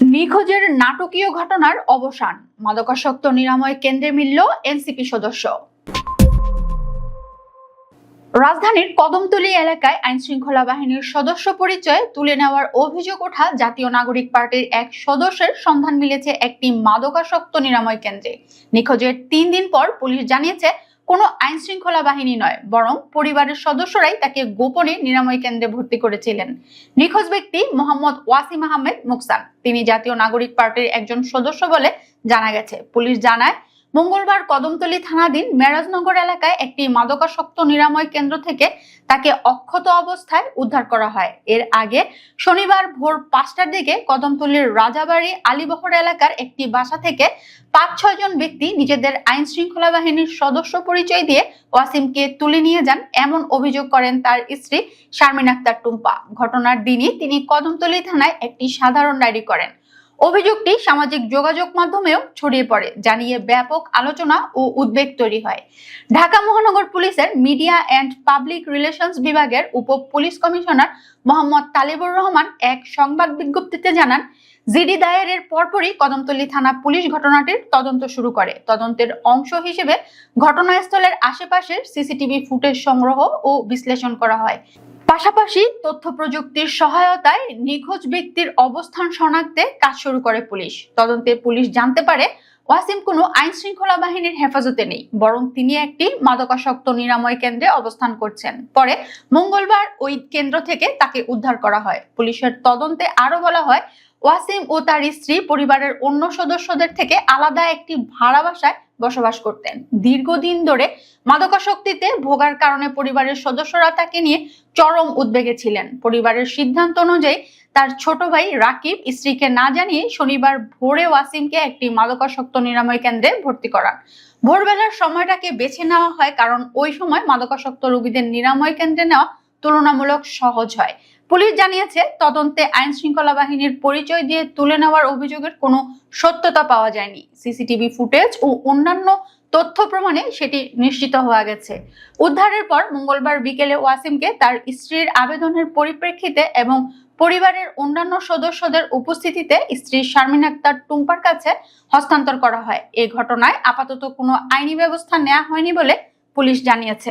নিখোঁজের নাটকীয় ঘটনার অবসান। মাদকাসক্ত নিরাময় কেন্দ্রে মিলল এনসিপি সদস্য। রাজধানীর কদমতলী এলাকায় আইন শৃঙ্খলা বাহিনীর সদস্য পরিচয় তুলে নেওয়ার অভিযোগ ওঠা জাতীয় নাগরিক পার্টির এক সদস্যের সন্ধান মিলেছে একটি মাদকাসক্ত নিরাময় কেন্দ্রে। নিখোঁজের তিন দিন পর পুলিশ জানিয়েছে কোনো আইন শৃঙ্খলা বাহিনী নয়, বরং পরিবারের সদস্যরাই তাকে গোপনে নিরাময় কেন্দ্রে ভর্তি করেছিলেন। নিখোঁজ ব্যক্তি মোহাম্মদ ওয়াসিম আহমেদ মুকসান। তিনি জাতীয় নাগরিক পার্টির একজন সদস্য বলে জানা গেছে। পুলিশ জানায় মঙ্গলবার কদমতলী থানাধীন মেরাজনগর এলাকায় একটি মাদকাসক্ত নিরাময় কেন্দ্র থেকে তাকে অক্ষত অবস্থায় উদ্ধার করা হয়। এর আগে শনিবার ভোর পাঁচটার দিকে কদমতলীর রাজাবাড়ি আলীবহর এলাকার একটি বাসা থেকে পাঁচ ছয় জন ব্যক্তি নিজেদের আইন শৃঙ্খলা বাহিনীর সদস্য পরিচয় দিয়ে ওয়াসিমকে তুলে নিয়ে যান। এমন অভিযোগ করেন তার স্ত্রী শারমিন আক্তার টুম্পা। ঘটনার দিনই তিনি কদমতলী থানায় একটি সাধারণ ডায়েরি করেন। অভিযোগটি সামাজিক যোগাযোগ মাধ্যমেও ছড়িয়ে পড়ে, জানিয়ে ব্যাপক আলোচনা ও উদ্বেগ তৈরি হয়। ঢাকা মহানগর পুলিশের মিডিয়া অ্যান্ড পাবলিক রিলেশনস বিভাগের উপ পুলিশ কমিশনার মোহাম্মদ তালিবুর রহমান এক সংবাদ বিজ্ঞপ্তিতে জানান, জিডি দায়েরের পরপরই কদমতলী থানা পুলিশ ঘটনাটির তদন্ত শুরু করে। তদন্তের অংশ হিসেবে ঘটনাস্থলের আশেপাশের সিসিটিভি ফুটেজ সংগ্রহ ও বিশ্লেষণ করা হয়। পাশাপাশি তথ্য প্রযুক্তির সহায়তায় নিখোঁজ ব্যক্তির অবস্থান শনাক্তে কাজ শুরু করে পুলিশ। তদন্তে পুলিশ জানতে পারে, ওয়াসিম কোনো আইন শৃঙ্খলা বাহিনীর হেফাজতে নেই, বরং তিনি একটি মাদকাসক্ত নিরাময় কেন্দ্রে অবস্থান করছেন। পরে মঙ্গলবার ওই কেন্দ্র থেকে তাকে উদ্ধার করা হয়। পুলিশের তদন্তে আরও বলা হয়, ওয়াসিম ও তার স্ত্রী পরিবারের অন্য সদস্যদের থেকে আলাদা একটি ভাড়া বাসায় বসবাস করতেন। দীর্ঘদিন ধরে মাদকাসক্তিতে ভোগার কারণে পরিবারের সদস্যরা তাকে নিয়ে চরম উদ্বেগে ছিলেন। পরিবারের সিদ্ধান্ত অনুযায়ী তার ছোট ভাই রাকিব স্ত্রীকে না জানিয়ে শনিবার ভোরে ওয়াসিমকে একটি মাদকাসক্ত নিরাময় কেন্দ্রে ভর্তি করান। ভোরবেলার সময়টাকে বেছে নেওয়া হয় কারণ ওই সময় মাদকাসক্ত রোগীদের নিরাময় কেন্দ্রে নেওয়া তুলনামূলক সহজ হয়। পুলিশ জানিয়েছে, তদন্তে আইন শৃঙ্খলা বাহিনীর পরিচয় দিয়ে তুলে নেওয়ার অভিযোগের কোনো সত্যতা পাওয়া যায়নি। সিসিটিভি ফুটেজ ও অন্যান্য তথ্য প্রমাণে সেটি নিশ্চিত হওয়া গেছে। উদ্ধারের পর মঙ্গলবার বিকেলে ওয়াসিমকে তার স্ত্রীর আবেদনের পরিপ্রেক্ষিতে এবং পরিবারের অন্যান্য সদস্যদের উপস্থিতিতে স্ত্রী শারমিন আক্তার টুম্পার কাছে হস্তান্তর করা হয়। এই ঘটনায় আপাতত কোনো আইনি ব্যবস্থা নেওয়া হয়নি বলে পুলিশ জানিয়েছে।